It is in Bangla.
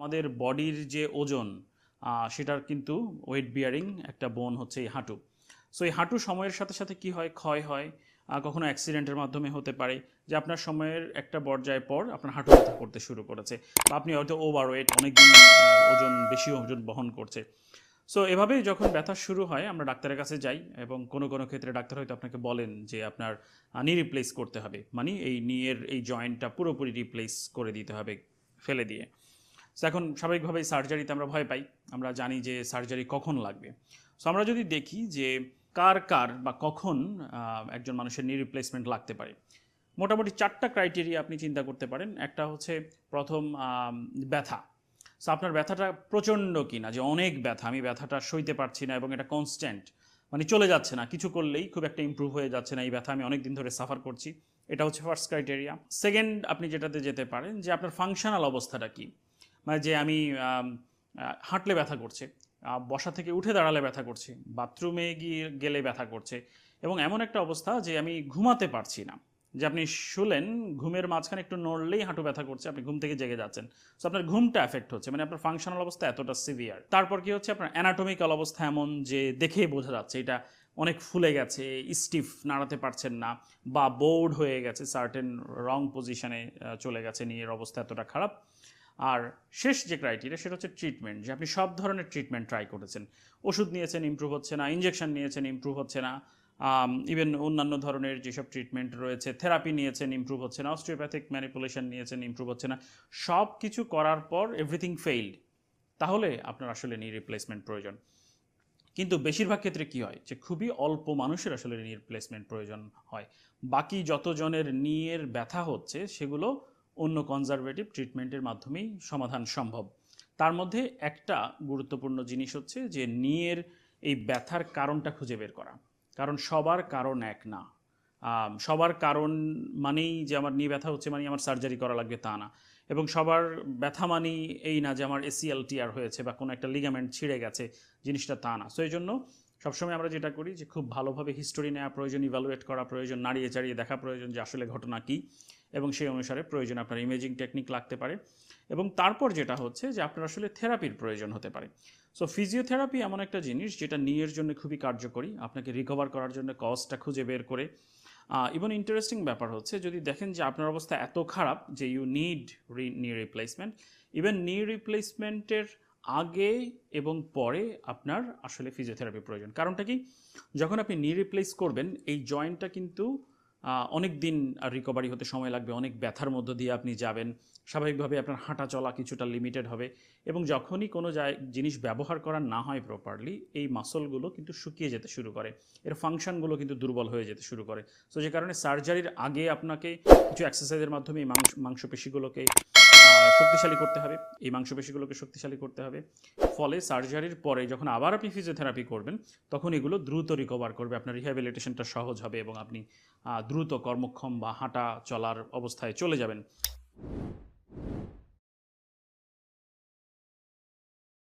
আমাদের বডির যে ওজন সেটার কিন্তু ওয়েট বিয়ারিং একটা বোন হচ্ছে এই হাঁটু। সো এই হাঁটু সময়ের সাথে সাথে কি হয়? ক্ষয় হয় কখনো অ্যাক্সিডেন্টের মাধ্যমে হতে পারে যে আপনার সময়ের একটা পর্যায় পর আপনার হাঁটু ব্যথা করতে শুরু করেছে বা আপনি হয়তো ওভার ওয়েট অনেকদিন আহ, ওজন বেশি ওজন বহন করছে। সো এভাবেই যখন ব্যথা শুরু হয় আমরা ডাক্তারের কাছে যাই এবং কোনো কোনো ক্ষেত্রে ডাক্তার হয়তো আপনাকে বলেন যে আপনার নি রিপ্লেস করতে হবে। মানে এই নিয়ের এই জয়েন্টটা পুরোপুরি রিপ্লেস করে দিতে হবে ফেলে দিয়ে। সো এখন স্বাভাবিকভাবেই সার্জারিতে আমরা ভয় পাই। আমরা জানি যে সার্জারি কখন লাগবে। সো আমরা যদি দেখি যে কার কার বা কখন একজন মানুষের নি রিপ্লেসমেন্ট লাগতে পারে। মোটামুটি চারটা ক্রাইটেরিয়া আপনি চিন্তা করতে পারেন। একটা হচ্ছে প্রথম ব্যথা। সো আপনার ব্যথাটা প্রচণ্ড কিনা, যে অনেক ব্যথা, আমি ব্যথাটা সইতে পারছি না এবং এটা কনস্ট্যান্ট মানে চলে যাচ্ছে না। কিছু করলেই খুব একটা ইম্প্রুভ হয়ে যাচ্ছে না। এই ব্যথা আমি অনেক দিন ধরে সাফার করছি। এটা হচ্ছে ফার্স্ট ক্রাইটেরিয়া সেকেন্ড আপনি যেটাতে যেতে পারেন যে আপনার ফাংশনাল অবস্থাটা কি? মানে যে আমি হাঁটলে ব্যথা করছে বসা থেকে উঠে দাঁড়ালে ব্যথা করছে, বাথরুমে গিয়ে, গেলে ব্যথা করছে এবং এমন একটা অবস্থা যে আমি ঘুমাতে পারছি না। যে আপনি শুলেন, ঘুমের মাঝখানে একটু নড়লেই হাঁটু ব্যথা করছে, আপনি ঘুম থেকে জেগে যাচ্ছেন। সো আপনার ঘুমটা এফেক্ট হচ্ছে মানে আপনার ফাংশনাল অবস্থা এতটা সিভিয়ার তারপর কি হচ্ছে? আপনার অ্যানাটমিক্যাল অবস্থা এমন যে দেখেই বোঝা যাচ্ছে, এটা অনেক ফুলে গেছে স্টিফ নাড়াতে পারছেন না বা বোর্ড হয়ে গেছে সার্টেন রং পজিশনে চলে গেছে নিয়ে অবস্থা এতটা খারাপ। আর শেষ যে ক্রাইটেরিয়া সেটা হচ্ছে ট্রিটমেন্ট যে আপনি সব ধরনের ট্রিটমেন্ট ট্রাই করেছেন। ওষুধ নিয়েছেন ইমপ্রুভ হচ্ছে না ইঞ্জেকশন নিয়েছেন ইমপ্রুভ হচ্ছে না ইভেন অন্যান্য ধরনের যেসব ট্রিটমেন্ট রয়েছে থেরাপি নিয়েছেন ইমপ্রুভ হচ্ছে না অস্ট্রিওপ্যাথিক ম্যানিপুলেশন নিয়েছেন ইমপ্রুভ হচ্ছে না, সব কিছু করার পর এভরিথিং ফেইল্ড তাহলে আপনার আসলে নি রিপ্লেসমেন্ট প্রয়োজন। কিন্তু বেশিরভাগ ক্ষেত্রে কি হয়? যে খুবই অল্প মানুষের আসলে নি রিপ্লেসমেন্ট প্রয়োজন হয়। বাকি যতজনের নিয়ের ব্যথা হচ্ছে, সেগুলো অন্য কনজারভেটিভ ট্রিটমেন্টের মাধ্যমেই সমাধান সম্ভব। তার মধ্যে একটা গুরুত্বপূর্ণ জিনিস হচ্ছে যে নিয়ের এই ব্যথার কারণটা খুঁজে বের করা। কারণ সবার কারণ এক না। সবার কারণ মানেই যে আমার নিয়ে ব্যথা হচ্ছে মানে আমার সার্জারি করা লাগবে তা না। এবং সবার ব্যথা মানেই এই না যে আমার এসিএল টিআর হয়েছে বা কোনো একটা লিগামেন্ট ছিঁড়ে গেছে, জিনিসটা তা না। সো এই জন্য সবসময় আমরা যেটা করি যে খুব ভালোভাবে হিস্টোরি নেওয়া প্রয়োজন ইভ্যালুয়েট করা প্রয়োজন, নাড়িয়ে চাড়িয়ে দেখা প্রয়োজন যে আসলে ঘটনা কী। এবং সেই অনুসারে প্রয়োজন আপনার ইমেজিং টেকনিক লাগতে পারে। এবং তারপর যেটা হচ্ছে যে আপনার আসলে থেরাপির প্রয়োজন হতে পারে। সো ফিজিওথেরাপি এমন একটা জিনিস যেটা নিয়ের জন্য খুবই কার্যকরী। আপনাকে রিকভার করার জন্য কজটা খুঁজে বের করে। ইভেন ইন্টারেস্টিং ব্যাপার হচ্ছে যদি দেখেন যে আপনার অবস্থা এত খারাপ যে ইউ নিড রি নি রিপ্লেসমেন্ট ইভেন নি রিপ্লেসমেন্টের আগে এবং পরে আপনার আসলে ফিজিওথেরাপি প্রয়োজন। কারণটা কি? যখন আপনি নি রিপ্লেস করবেন, এই জয়েন্টটা কিন্তু অনেক দিন রিকভারি হতে সময় লাগবে, অনেক ব্যথার মধ্য দিয়ে আপনি যাবেন। স্বাভাবিকভাবে আপনার হাঁটা চলা কিছুটা লিমিটেড হবে এবং যখনই কোনো জিনিস ব্যবহার করা না হয় প্রপারলি এই মাসলগুলো কিন্তু শুকিয়ে যেতে শুরু করে। এর ফাংশনগুলো কিন্তু দুর্বল হয়ে যেতে শুরু করে। সো যে কারণে সার্জারির আগে আপনাকে কিছু এক্সারসাইজের মাধ্যমে এই মাংস, মাংসপেশিগুলোকে শক্তিশালী করতে হবে। এই মাংসপেশিগুলোকে শক্তিশালী করতে হবে। ফলে সার্জারির পরে যখন আবার আপনি ফিজিওথেরাপি করবেন, তখন এগুলো দ্রুত রিকভার করবে। আপনার রিহ্যাবিলিটেশনটা সহজ হবে এবং আপনি দ্রুত কর্মক্ষম বা হাঁটা চলার অবস্থায় চলে যাবেন।